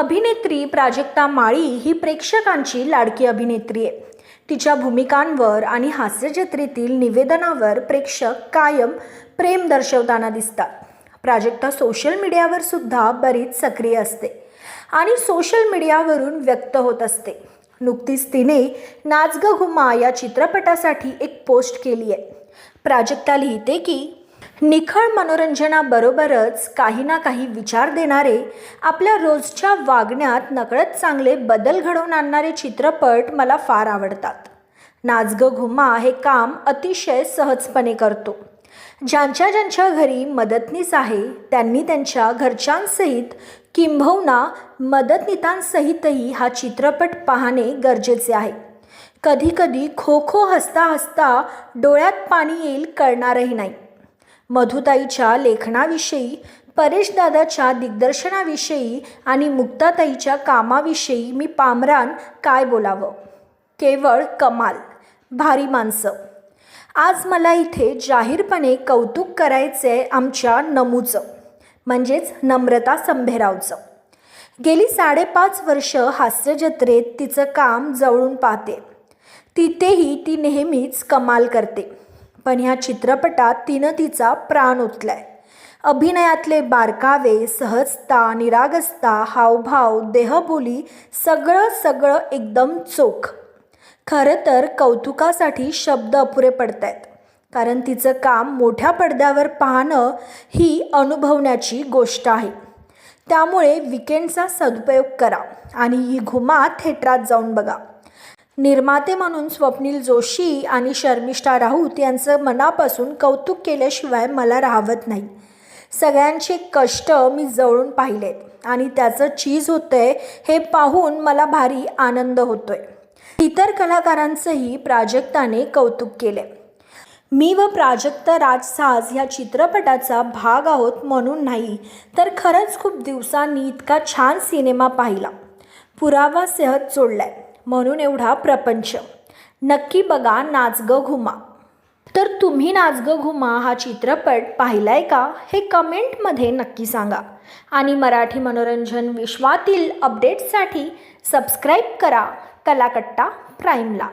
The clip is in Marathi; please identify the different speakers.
Speaker 1: अभिनेत्री प्राजक्ता माळी ही प्रेक्षकांची लाडकी अभिनेत्री आहे. तिच्या भूमिकांवर आणि हास्यजत्रेतील निवेदनावर प्रेक्षक कायम प्रेम दर्शवताना दिसतात. प्राजक्ता सोशल मीडियावर सुद्धा बरीच सक्रिय असते आणि सोशल मीडियावरून व्यक्त होत असते. नुकतीच तिने नाच ग घुमा या चित्रपटासाठी एक पोस्ट केली आहे. प्राजक्ता लिहिते की निखळ मनोरंजनाबरोबरच काही ना काही विचार देणारे आपल्या रोजच्या वागण्यात नकळत चांगले बदल घडवून आणणारे चित्रपट मला फार आवडतात. नाचग घुमा हे काम अतिशय सहजपणे करतो. ज्यांच्या ज्यांच्या घरी मदतनीस आहे त्यांनी त्यांच्या घरच्यांसहित किंबहुना मदतनीतांसहितही हा चित्रपट पाहणे गरजेचे आहे. कधीकधी खो खो हसता हसता डोळ्यात पाणी येईल कळणारही नाही. मधुताईच्या लेखनाविषयी परेशदादाच्या दिग्दर्शनाविषयी आणि मुक्ताताईच्या कामाविषयी मी पामरान काय बोलावं? केवळ कमाल भारी माणसं. आज मला इथे जाहीरपणे कौतुक करायचे आमच्या नमूचं म्हणजेच नम्रता संभेरावचं. गेली साडेपाच वर्ष हास्यजत्रेत तिचं काम जवळून पाहते. तिथेही ती नेहमीच कमाल करते. पण ह्या चित्रपटात तिनं तिचा प्राण ओतलाय. अभिनयातले बारकावे सहजता निरागसता हावभाव देहबोली सगळं सगळं एकदम चोख. खरं तर कौतुकासाठी शब्द अपुरे पडत आहेत कारण तिचं काम मोठ्या पडद्यावर पाहणं ही अनुभवण्याची गोष्ट आहे. त्यामुळे विकेंडचा सदुपयोग करा आणि ही घुमा थिएटरात जाऊन बघा. निर्माते म्हणून स्वप्नील जोशी आणि शर्मिष्ठा राऊत यांचं मनापासून कौतुक केल्याशिवाय मला राहवत नाही. सगळ्यांचे कष्ट मी जवळून पाहिलेत आणि त्याचं चीज होतंय हे पाहून मला भारी आनंद होतोय. इतर कलाकारांचंही प्राजक्ताने कौतुक केले मी व प्राजक्त राजसाज ह्या चित्रपटाचा भाग आहोत म्हणून नाही तर खरंच खूप दिवसांनी इतका छान सिनेमा पाहिला. पुरावा सेहत जोडलाय. म्हणून एवढा प्रपंच. नक्की बघा नाच घुमा. तर तुम्ही नाच घुमा हा चित्रपट पाहिलाय का? हे कमेंटमध्ये नक्की सांगा. आणि मराठी मनोरंजन विश्वातील अपडेट्ससाठी सबस्क्राईब करा कलाकट्टा प्राईमला.